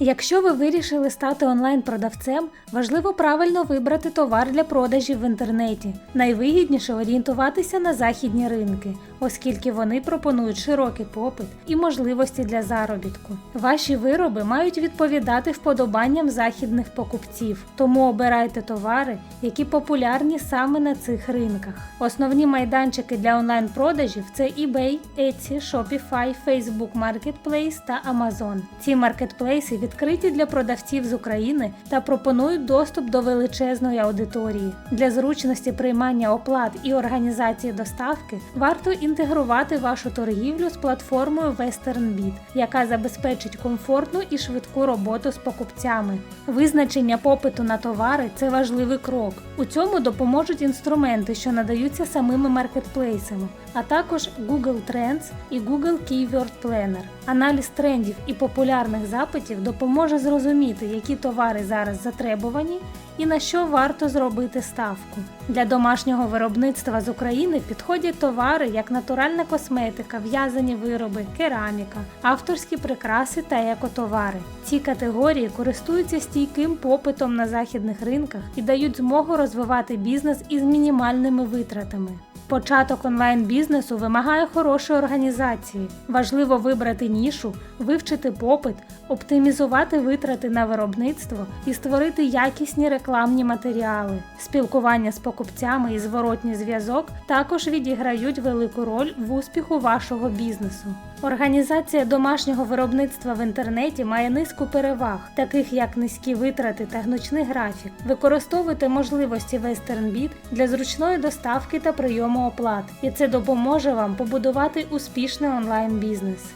Якщо ви вирішили стати онлайн-продавцем, важливо правильно вибрати товар для продажів в інтернеті. Найвигідніше орієнтуватися на західні ринки, оскільки вони пропонують широкий попит і можливості для заробітку. Ваші вироби мають відповідати вподобанням західних покупців, тому обирайте товари, які популярні саме на цих ринках. Основні майданчики для онлайн-продажів це eBay, Etsy, Shopify, Facebook Marketplace та Amazon. Ці маркетплейси відкриті для продавців з України та пропонують доступ до величезної аудиторії. Для зручності приймання оплат і організації доставки варто інтегрувати вашу торгівлю з платформою WesternBit, яка забезпечить комфортну і швидку роботу з покупцями. Визначення попиту на товари це важливий крок. У цьому допоможуть інструменти, що надаються самими маркетплейсами, а також Google Trends і Google Keyword Planner. Аналіз трендів і популярних запитів допоможе зрозуміти, які товари зараз затребувані і на що варто зробити ставку. Для домашнього виробництва з України підходять товари як натуральна косметика, в'язані вироби, кераміка, авторські прикраси та екотовари. Ці категорії користуються стійким попитом на західних ринках і дають змогу розвивати бізнес із мінімальними витратами. Початок онлайн-бізнесу вимагає хорошої організації. Важливо вибрати нішу, вивчити попит, оптимізувати витрати на виробництво і створити якісні рекламні матеріали. Спілкування з покупцями і зворотній зв'язок також відіграють велику роль в успіху вашого бізнесу. Організація домашнього виробництва в інтернеті має низку переваг, таких як низькі витрати та гнучний графік. Використовуйте можливості WesternBit для зручної доставки та прийому оплат, і це допоможе вам побудувати успішний онлайн бізнес.